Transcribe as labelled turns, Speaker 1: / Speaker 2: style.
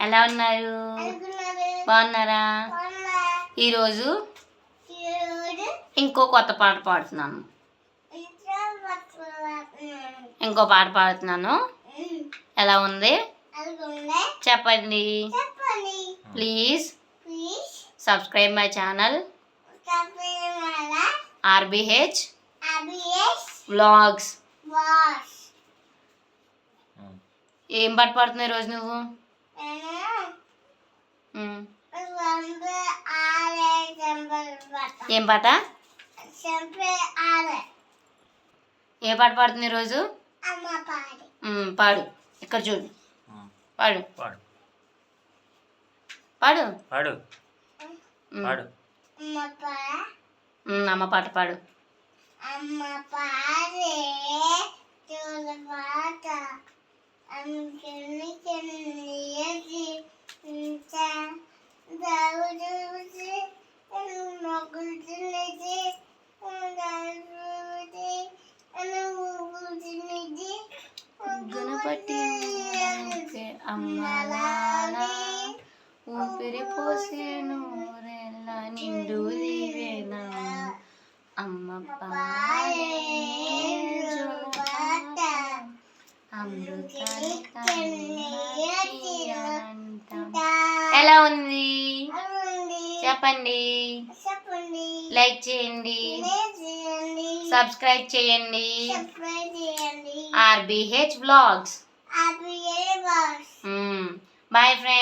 Speaker 1: ఎలా ఉన్నారు? బాగున్నారా? ఈరోజు ఇంకో కొత్త పాట పాడుతున్నాను. ఇంకో పాట పాడుతున్నాను. ఎలా ఉంది? చెప్పండి. Please. Subscribe my channel. RBH vlogs. ఏం పాట పాడుతున్నావు ఈరోజు నువ్వు. ఏం పాట? ఏ పాట పాడుతుంది ఈరోజు పాడు. ఇక్కడ చూడు. పాడు.
Speaker 2: పాడు.
Speaker 1: పాడు.
Speaker 2: పాడు. పాడు.
Speaker 1: అమ్మ పాట పాడు.
Speaker 3: అమ్మ పాడే చూడ పాట.
Speaker 1: అమ్మలాల ఊపిరి పోసేను రెల్ల నిండు దీవెన అమ్మ. ఎలా ఉంది? చెప్పండి. లైక్ చేయండి. సబ్స్క్రైబ్ చేయండి. RBH
Speaker 3: boss
Speaker 1: bye friends Mm.